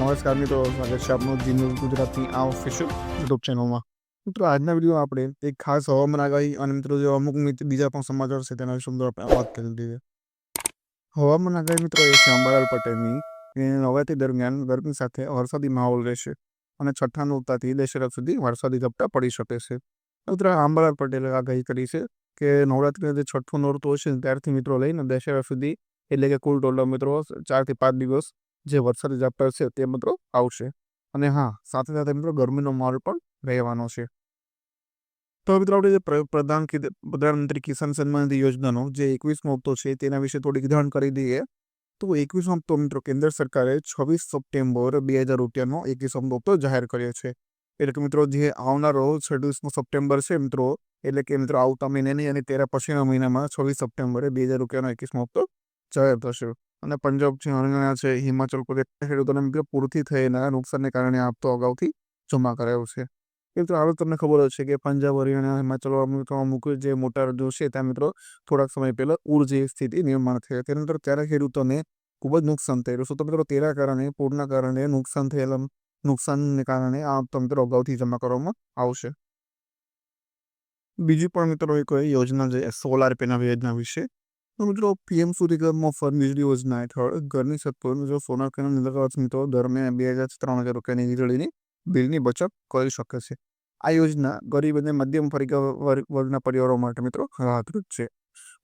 નમસ્કાર મિત્રો, સ્વાગત છે આપનું જી ગુજરાતની આ ઓફિશિયલ યુટ્યુબ ચેનલમાં મિત્રો, આજના વીડિયો આપણે એક ખાસ હવામાન આગાહી અને મિત્રો, જે અમુક બીજા પણ સમાચાર છે, તેના વિશે આપણે વાત કરી દીધી હવામાન આગાહી મિત્રો, એ છે અંબાલાલ પટેલની. નવરાત્રી દરમિયાન ગરમી સાથે વરસાદી માહોલ રહેશે અને છઠ્ઠા નોરતાથી દશેરા સુધી વરસાદી ઝપટા પડી શકે છે. મિત્રો અંબાલાલ પટેલે આગાહી કરી છે કે નવરાત્રીના જે છઠ્ઠું નોરતું હશે ત્યારથી મિત્રો લઈને દશેરા સુધી, એટલે કે કુલ ટોટલ મિત્રો, ચારથી પાંચ દિવસ જે વરસાદી ઝાપટા છે તે મિત્રો આવશે. અને હા, સાથે સાથે મિત્રો ગરમીનો માહોલ પણ રહેવાનો છે. તો મિત્રો આપણે જે પ્રધાન પ્રધાનમંત્રી કિસાન સન્માન નિધિ યોજનાનો જે એકવીસમો હપ્તો છે તેના વિશે થોડીક જાણ કરી દઈએ. તો એકવીસમો હપ્તો મિત્રો કેન્દ્ર સરકારે છવ્વીસ સપ્ટેમ્બર બે હજાર રૂપિયાનો એકવીસમો હપ્તો જાહેર કર્યો છે. એટલે કે મિત્રો જે આવનારો છવ્વીસમો સપ્ટેમ્બર છે મિત્રો, એટલે કે મિત્રો આવતા મહિને નહીં અને તેના પછીના મહિનામાં છવ્વીસ સપ્ટેમ્બરે બે હજાર રૂપિયાનો એકવીસમો હપ્તો જાહેર થશે. અને પંજાબ છે હરિયાણા છે, હિમાચલ પ્રદેશ ખેડૂતોને પૂરથી થયેલા નુકસાનને કારણે આ હપ્તો અગાઉથી જમા કરાયો છે. મિત્રો હવે તમને ખબર હશે કે પંજાબ, હરિયાણા, હિમાચલ મિત્રો, અમુક જે મોટા રાજ્યો છે, ત્યાં મિત્રો થોડાક સમય પહેલા પૂર જેવી સ્થિતિ નિર્માણ થઈ તેના અંદર ત્યારે ખેડૂતોને ખૂબ જ નુકસાન થયેલું શું તો મિત્રો, તેના કારણે, પૂરના કારણે નુકસાન થયેલા, નુકસાનને કારણે આ હપ્તો મિત્રો અગાઉથી જમા કરવામાં આવશે. બીજી પણ મિત્રો એક યોજના છે સોલાર પેનલ યોજના વિશે તો મિત્રો પીએમ સૂર્યઘર મફત વીજળી યોજના હેઠળ ઘરની છત પર મિત્રો સોલાર પેનલ લગાવવા મિત્રો દરમિયાન બે હજાર ત્રણ હજાર રૂપિયાની વીજળીની બિલની બચત કરી શકે છે આ યોજના ગરીબ અને મધ્યમ વર્ગ વર્ગ- વર્ગના પરિવારો માટે મિત્રો રાહતરૂપ છે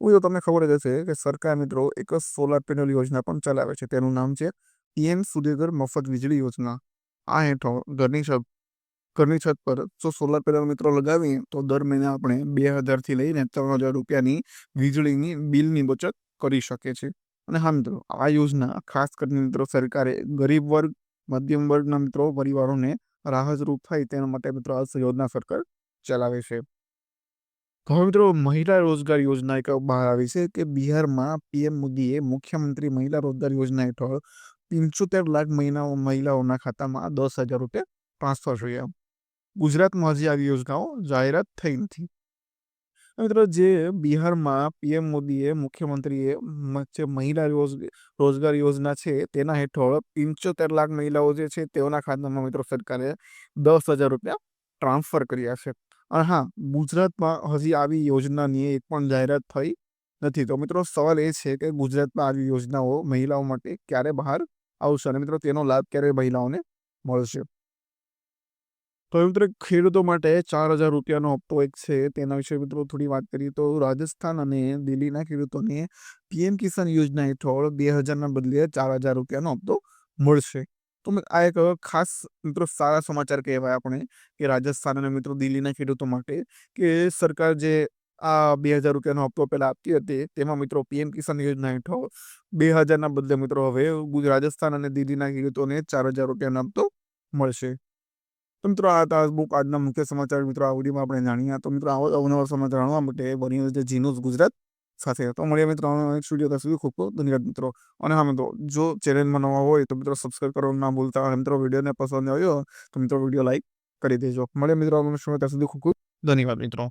મિત્રો તમને ખબર જ હશે કે સરકાર મિત્રો એક સોલાર પેનલ યોજના પણ ચલાવે છે તેનું નામ છે પીએમ સૂર્યઘર મફત વીજળી યોજના આ હેઠળ ઘરની છત ઘરની છત પર જો સોલાર પેનલ મિત્રો લગાવીએ, તો દર મહિને આપણે બે હજારથી લઈને ત્રણ હજાર રૂપિયાની વીજળીની બિલની બચત કરી શકે છે અને હા મિત્રો, આ યોજના ખાસ કરીને મિત્રો સરકારે ગરીબ વર્ગ, મધ્યમ વર્ગના મિત્રો, પરિવારોને રાહતરૂપ થાય તેના માટે મિત્રો આ યોજના સરકાર ચલાવે છે. હવે મિત્રો મહિલા રોજગાર યોજના એક બહાર આવી છે કે બિહારમાં પીએમ મોદીએ મુખ્યમંત્રી મહિલા રોજગાર યોજના હેઠળ પંચોતેર લાખ મહિનાઓ મહિલાઓના ખાતામાં દસ હજાર રૂપિયા ટ્રાન્સફર થયા ગુજરાતમાં હજી આવી યોજનાઓ જાહેરાત થઈ નથી. મિત્રો જે બિહારમાં પીએમ મોદીએ, મુખ્યમંત્રીએ જે મહિલા રોજગાર યોજના છે તેના હેઠળ પંચોતેર લાખ મહિલાઓ જે છે તેઓના ખાતામાં મિત્રો સરકારે દસ હજાર રૂપિયા ટ્રાન્સફર કર્યા છે. અને હા, ગુજરાતમાં હજી આવી યોજનાની એક પણ જાહેરાત થઈ નથી. તો મિત્રો સવાલ એ છે કે ગુજરાતમાં આવી યોજનાઓ મહિલાઓ માટે ક્યારે બહાર આવશે? અને મિત્રો તેનો લાભ ક્યારે મહિલાઓને મળશે? તો મિત્રો ખેડૂતો માટે ચાર હજાર રૂપિયાનો હપ્તો એક છે. તેના વિશે મિત્રો થોડી વાત કરીએ તો રાજસ્થાન અને દિલ્હીના ખેડૂતોને પીએમ કિસાન યોજના હેઠળ બે હજારના બદલે ચાર હજાર રૂપિયાનો હપ્તો મળશે. તો આ એક ખાસ મિત્રો સારા સમાચાર કહેવાય આપણે કે રાજસ્થાન અને મિત્રો દિલ્હીના ખેડૂતો માટે કે સરકાર જે આ બે હજાર રૂપિયાનો હપ્તો પહેલા આપતી હતી તેમાં મિત્રો પીએમ કિસાન યોજના હેઠળ બે હજારના બદલે મિત્રો હવે રાજસ્થાન અને દિલ્હીના ખેડૂતોને ચાર હજાર રૂપિયાનો હપ્તો મળશે. તો મિત્રો, આ હતા બુક આજના મુખ્ય સમાચાર. મિત્રો, આ વિડીયોમાં આપણે જાણીએ તો મિત્રો, આવો અવનવા સમાચાર જાણવા માટે બની હોય છે જી ગુજરાત સાથે. તો મળીએ મિત્રો નેક્સ્ટ વીડિયો ત્યાં સુધી ખૂબ ખૂબ ધન્યવાદ મિત્રો. અને હા મિત્રો, જો ચેનલમાં નવા હોય તો મિત્રો સબસ્ક્રાઈબ કરવાનું ના ભૂલતા. અને મિત્રો, વિડીયોને પસંદ આવ્યો તો મિત્રો, વીડિયો લાઈક કરી દેજો. મળીએ મિત્રો ત્યાં સુધી ખૂબ ખૂબ ધન્યવાદ મિત્રો.